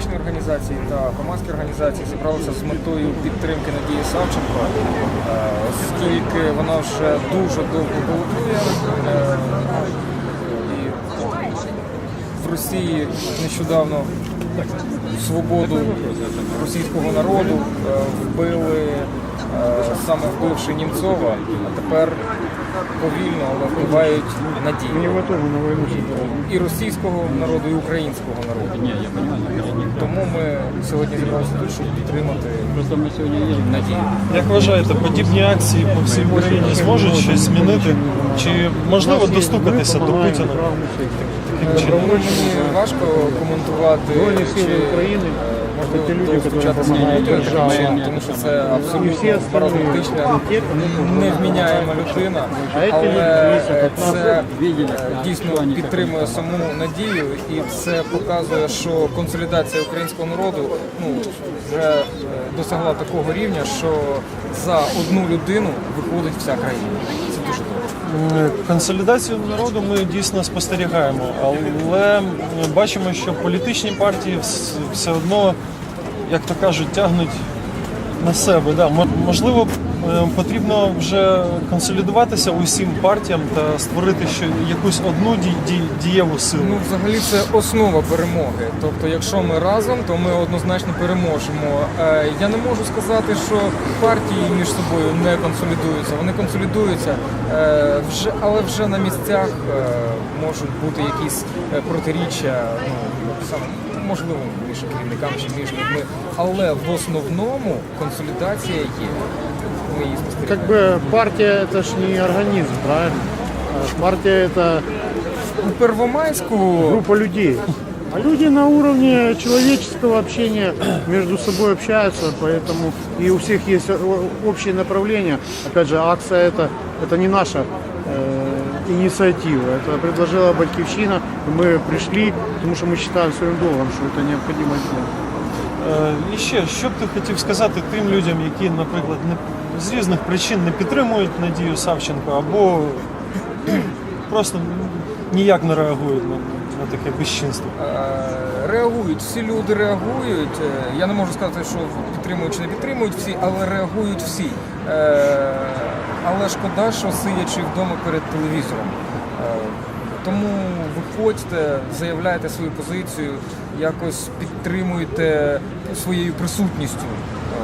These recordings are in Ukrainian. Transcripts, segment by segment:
політичні організації та громадські організації зібралися з метою підтримки Надії Савченко, е, оскільки вона вже дуже довго голодує. е, І в Росії нещодавно свободу російського народу е, вбили саме вбивши Німцова, а тепер повільно, але вбивають надію і російського народу, і українського народу. Тому ми сьогодні зібралися тут, щоб підтримати надію. Як вважаєте, подібні акції по всій Україні зможуть щось змінити? Чи можливо достукатися до Путіна? Тому мені важко коментувати чи е, можливо Путіна таким чином, тому що це абсолютно парадоксична, невміняєма людина, але е, це е, дійсно підтримує саму надію, і це показує, що консолідація українського народу ну вже е, досягла такого рівня, що за одну людину виходить вся країна. Це дуже добре. М, Консолідацію народу ми дійсно спостерігаємо, але бачимо, що політичні партії все одно, як то кажуть, тягнуть на себе. Да. Мо- Можливо, е, потрібно вже консолідуватися усім партіям та створити ще якусь одну ді- ді- дієву силу. Ну, взагалі, це основа перемоги. Тобто, якщо ми разом, то ми однозначно переможемо. Е, Я не можу сказати, що партії між собою не консолідуються. Вони консолідуються, е, вже, але вже на місцях е, можуть бути якісь протиріччя. Ну, саме можливо, між керівниками чи між людьми. Але в основному консолідація є. Ми її спостерігаємо. Как бы партия это ж не организм, правильно? А Партия это У Первомайську группа людей. А люди на уровне человеческого общения между собой общаются, поэтому и у всех есть о- общее направление. Опять же, акция это, это не наша э, инициатива, это предложила Батькивщина, и мы пришли, потому что мы считаем своим долгом, что это необходимо сделать. Е, І ще, що б ти хотів сказати тим людям, які, наприклад, не, з різних причин не підтримують Надію Савченко або просто ніяк не реагують на, на таке безчинство? Е, Реагують, всі люди реагують. Е, Я не можу сказати, що підтримують чи не підтримують всі, але реагують всі. Але шкода, що сидячи вдома перед телевізором. Тому виходьте, заявляйте свою позицію, якось підтримуйте своєю присутністю е,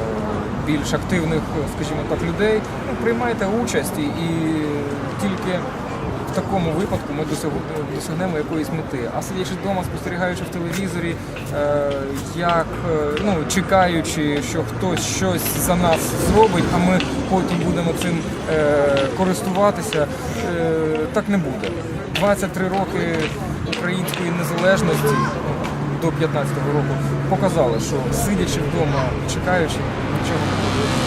більш активних, скажімо так, людей. Ну, приймайте участь і, і тільки в такому випадку ми досягнемо якоїсь мети. А сидячи вдома, спостерігаючи в телевізорі, е, як е, ну чекаючи, що хтось щось за нас зробить, а ми потім будемо цим користуватися, так не буде. 23 роки української незалежності ну, до 15-го року показали, що сидячи вдома і чекаючи, нічого не буде.